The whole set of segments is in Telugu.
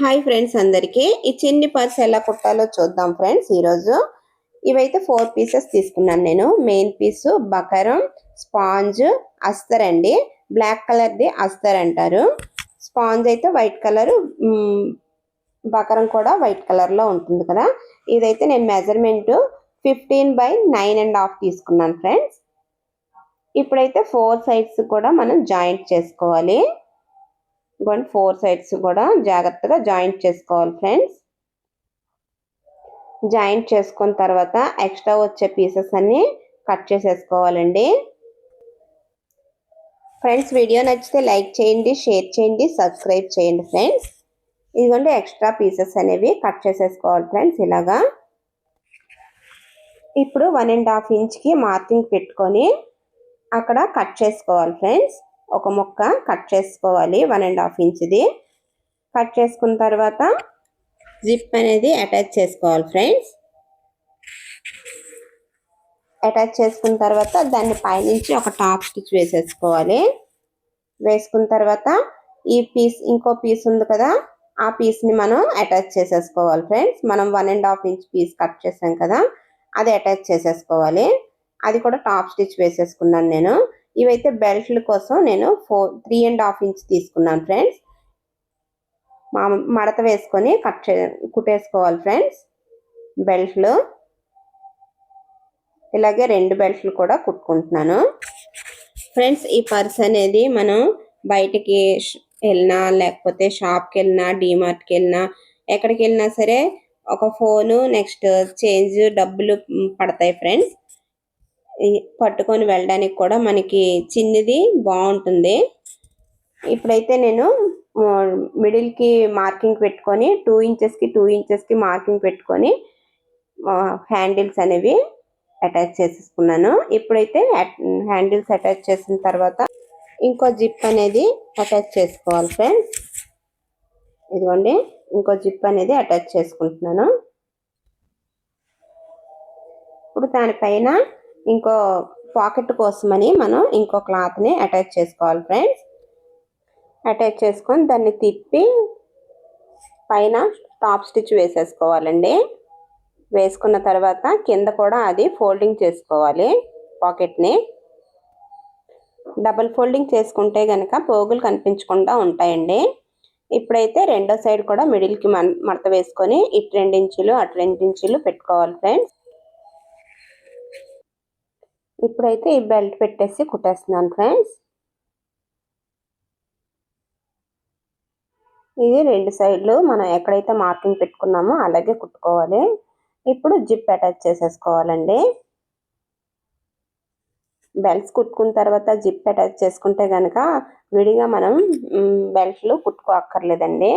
హాయ్ ఫ్రెండ్స్ అందరికీ. ఈ చిన్ని పర్స్ ఎలా కుట్టాలో చూద్దాం ఫ్రెండ్స్ ఈరోజు. ఇవైతే ఫోర్ పీసెస్ తీసుకున్నాను నేను. మెయిన్ పీసు బకరం స్పాంజ్ అస్తర్ అండి. బ్లాక్ కలర్ది అస్తర్ అంటారు. స్పాంజ్ అయితే వైట్ కలర్ బకరం కూడా వైట్ కలర్లో ఉంటుంది కదా. ఇదైతే నేను measurement fifteen by nine and half తీసుకున్నాను ఫ్రెండ్స్ ఇప్పుడైతే ఫోర్ సైడ్స్ కూడా మనం జాయింట్ చేసుకోవాలి. ఇవ్వండి ఫోర్ సైడ్స్ కూడా జాగ్రత్తగా జాయింట్ చేసుకోవాలి ఫ్రెండ్స్. జాయింట్ చేసుకున్న తర్వాత ఎక్స్ట్రా వచ్చే పీసెస్ అన్నీ కట్ చేసేసుకోవాలండి. ఫ్రెండ్స్ వీడియో నచ్చితే లైక్ చేయండి షేర్ చేయండి సబ్స్క్రైబ్ చేయండి ఫ్రెండ్స్. ఇదిగోండి ఎక్స్ట్రా పీసెస్ అనేవి కట్ చేసేసుకోవాలి ఫ్రెండ్స్ ఇలాగా. ఇప్పుడు వన్ అండ్ హాఫ్ ఇంచ్కి మార్కింగ్ పెట్టుకొని అక్కడ కట్ చేసుకోవాలి ఫ్రెండ్స్. ఒక ముక్క కట్ చేసుకోవాలి వన్ అండ్ హాఫ్ ఇంచ్ది కట్ చేసుకున్న తర్వాత జిప్ అనేది అటాచ్ చేసుకోవాలి ఫ్రెండ్స్. అటాచ్ చేసుకున్న తర్వాత దాన్ని పైనుంచి ఒక టాప్ స్టిచ్ వేసేసుకోవాలి. వేసుకున్న తర్వాత ఈ పీస్ ఇంకో పీస్ ఉంది కదా ఆ పీస్ని మనం అటాచ్ చేసేసుకోవాలి ఫ్రెండ్స్. మనం one and half inch piece cut చేసాం కదా అది అటాచ్ చేసేసుకోవాలి. అది కూడా టాప్ స్టిచ్ వేసేసుకున్నాను నేను. ఇవైతే బెల్ట్ల కోసం నేను four three and half inch తీసుకున్నాను ఫ్రెండ్స్. మా మడత వేసుకొని కట్ చే కుట్టేసుకోవాలి ఫ్రెండ్స్ బెల్ట్లు. ఇలాగే రెండు బెల్ట్లు కూడా కుట్టుకుంటున్నాను. ఫ్రెండ్స్ ఈ పర్స్ అనేది మనం బయటికి వెళ్ళినా లేకపోతే షాప్కి వెళ్ళినా డీమార్ట్కి వెళ్ళినా ఎక్కడికి వెళ్ళినా సరే ఒక ఫోను నెక్స్ట్ చేంజ్ డబ్బులు పడతాయి ఫ్రెండ్స్. పట్టుకొని వెళ్ళడానికి కూడా మనకి చిన్నది బాగుంటుంది. ఇప్పుడైతే నేను మిడిల్కి మార్కింగ్ పెట్టుకొని టూ ఇంచెస్కి టూ ఇంచెస్కి మార్కింగ్ పెట్టుకొని హ్యాండిల్స్ అనేవి అటాచ్ చేసేసుకున్నాను. ఇప్పుడైతే హ్యాండిల్స్ అటాచ్ చేసిన తర్వాత ఇంకో జిప్ అనేది అటాచ్ చేసుకోవాలి ఫ్రెండ్స్ ఇదిగోండి ఇంకో జిప్ అనేది అటాచ్ చేసుకుంటున్నాను. ఇప్పుడు దానిపైన ఇంకో పాకెట్ కోసమని మనం ఇంకో క్లాత్ని అటాచ్ చేసుకోవాలి ఫ్రెండ్స్. అటాచ్ చేసుకొని దాన్ని తిప్పి పైన టాప్ స్టిచ్ వేసేసుకోవాలండి. వేసుకున్న తర్వాత కింద కూడా అది ఫోల్డింగ్ చేసుకోవాలి పాకెట్ని. డబల్ ఫోల్డింగ్ చేసుకుంటే కనుక పోగులు కనిపించకుండా ఉంటాయండి. ఇప్పుడైతే రెండో సైడ్ కూడా మిడిల్కి మడత వేసుకొని ఇటు రెండించులు అటు రెండించులు పెట్టుకోవాలి ఫ్రెండ్స్. ఇప్పుడైతే ఈ బెల్ట్ పెట్టేసి కుట్టేస్తున్నాను ఫ్రెండ్స్. ఇది రెండు సైడ్లు మనం ఎక్కడైతే మార్కింగ్ పెట్టుకున్నామో అలాగే కుట్టుకోవాలి. ఇప్పుడు జిప్ అటాచ్ చేసేసుకోవాలండి. బెల్ట్స్ కుట్టుకున్న తర్వాత జిప్ అటాచ్ చేసుకుంటే కనుక విడిగా మనం బెల్ట్లు కుట్టుకో అక్కర్లేదండి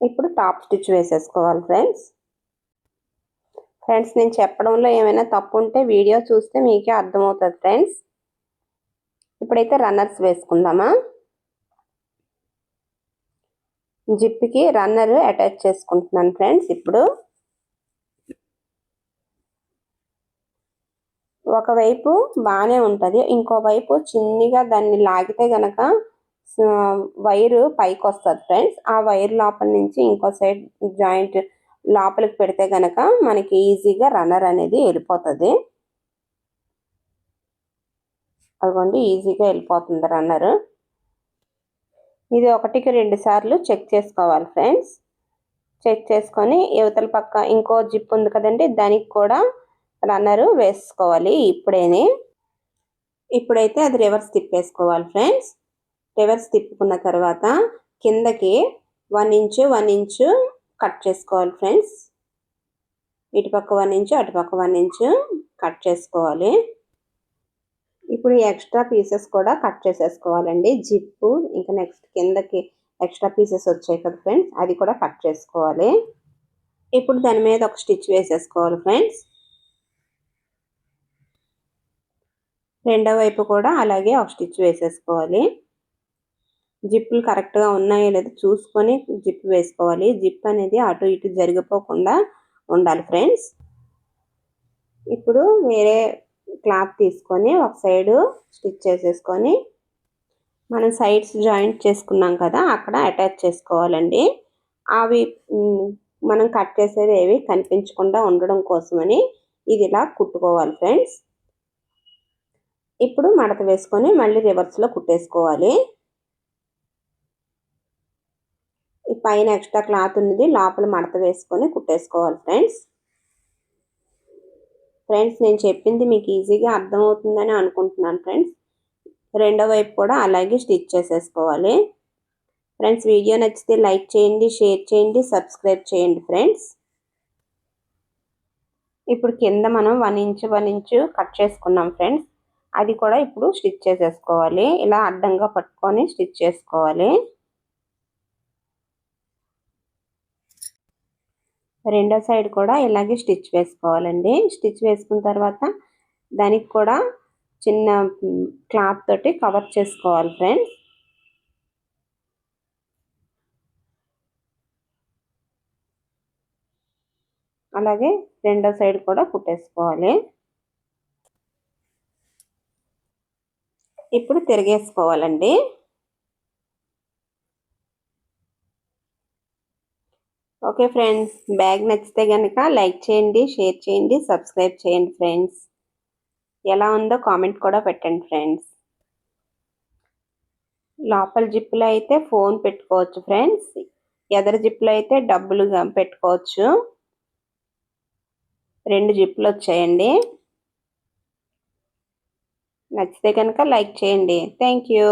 ఇప్పుడు టాప్ స్టిచ్ వేసేసుకోవాలి ఫ్రెండ్స్. ఫ్రెండ్స్ నేను చెప్పడంలో ఏమైనా తప్పు ఉంటే వీడియో చూస్తే మీకే అర్థమవుతుంది ఫ్రెండ్స్ ఇప్పుడైతే రన్నర్స్ వేసుకుందామా? జిప్కి రన్నర్ అటాచ్ చేసుకుంటున్నాను ఫ్రెండ్స్ ఇప్పుడు ఒకవైపు బాగానే ఉంటుంది ఇంకోవైపు చిన్నగా దాన్ని లాగితే గనక వైరు పైకి వస్తుంది ఫ్రెండ్స్ ఆ వైర్ లోపల నుంచి ఇంకో సైడ్ జాయింట్ లోపలికి పెడితే కనుక మనకి ఈజీగా రన్నర్ అనేది వెళ్ళిపోతుంది. అదిగోండి ఈజీగా వెళ్ళిపోతుంది రన్నర్. ఇది ఒకటికి రెండు సార్లు చెక్ చేసుకోవాలి ఫ్రెండ్స్. చెక్ చేసుకొని యువతల పక్క ఇంకో జిప్ ఉంది కదండి దానికి కూడా రన్నరు వేసుకోవాలి ఇప్పుడేనే. ఇప్పుడైతే అది రివర్స్ తిప్పేసుకోవాలి ఫ్రెండ్స్. రివర్స్ తిప్పుకున్న తర్వాత కిందకి one inch one inch cut చేసుకోవాలి ఫ్రెండ్స్. ఇటుపక్క వన్ ఇంచు అటుపక్క వన్ ఇంచు కట్ చేసుకోవాలి. ఇప్పుడు ఎక్స్ట్రా పీసెస్ కూడా కట్ చేసేసుకోవాలండి. జిప్పు ఇంకా నెక్స్ట్ కిందకి ఎక్స్ట్రా పీసెస్ వచ్చాయి కదా ఫ్రెండ్స్ అది కూడా కట్ చేసుకోవాలి. ఇప్పుడు దాని మీద ఒక స్టిచ్ వేసేసుకోవాలి ఫ్రెండ్స్. రెండో వైపు కూడా అలాగే ఒక స్టిచ్ వేసేసుకోవాలి. జిప్పులు కరెక్ట్గా ఉన్నాయో లేదో చూసుకొని జిప్ వేసుకోవాలి. జిప్ అనేది అటు ఇటు జరిగిపోకుండా ఉండాలి ఫ్రెండ్స్. ఇప్పుడు వేరే క్లాత్ తీసుకొని ఒక సైడు స్టిచ్ చేసేసుకొని మనం సైడ్స్ జాయింట్ చేసుకున్నాం కదా అక్కడ అటాచ్ చేసుకోవాలండి. అవి మనం కట్ చేసేది ఏవి కనిపించకుండా ఉండడం కోసమని ఇది ఇలా కుట్టుకోవాలి ఫ్రెండ్స్. ఇప్పుడు మడత వేసుకొని మళ్ళీ రివర్స్లో కుట్టేసుకోవాలి ఈ పైన ఎక్స్ట్రా క్లాత్ ఉన్నది లోపల మడత వేసుకొని కుట్టేసుకోవాలి ఫ్రెండ్స్. ఫ్రెండ్స్ నేను చెప్పింది మీకు ఈజీగా అర్థమవుతుందని అనుకుంటున్నాను ఫ్రెండ్స్. రెండో వైపు కూడా అలాగే స్టిచ్ చేసేసుకోవాలి. ఫ్రెండ్స్ వీడియో నచ్చితే లైక్ చేయండి షేర్ చేయండి సబ్స్క్రైబ్ చేయండి ఫ్రెండ్స్. ఇప్పుడు కింద మనం one inch one inch cut చేసుకున్నాం ఫ్రెండ్స్. అది కూడా ఇప్పుడు స్టిచ్ చేసేసుకోవాలి. ఇలా అడ్డంగా పట్టుకొని స్టిచ్ చేసుకోవాలి. రెండో సైడ్ కూడా ఇలాగే స్టిచ్ వేసుకోవాలండి. స్టిచ్ వేసుకున్న తర్వాత దానికి కూడా చిన్న క్లాత్ తోటి కవర్ చేసుకోవాలి ఫ్రెండ్స్. అలాగే రెండో సైడ్ కూడా కుట్టేసుకోవాలి. ఇప్పుడు తిరిగేసుకోవాలండి. ఓకే ఫ్రెండ్స్ బ్యాగ్ నచ్చితే కనుక లైక్ చేయండి షేర్ చేయండి సబ్స్క్రైబ్ చేయండి ఫ్రెండ్స్. ఎలా ఉందో కామెంట్ కూడా పెట్టండి ఫ్రెండ్స్. లోపల జిప్పులో అయితే ఫోన్ పెట్టుకోవచ్చు ఫ్రెండ్స్. ఎదర జిప్పులో అయితే డబ్బులు పెట్టుకోవచ్చు. రెండు జిప్పులు వచ్చాయండి. నచ్చితే కనుక లైక్ చేయండి. Thank you.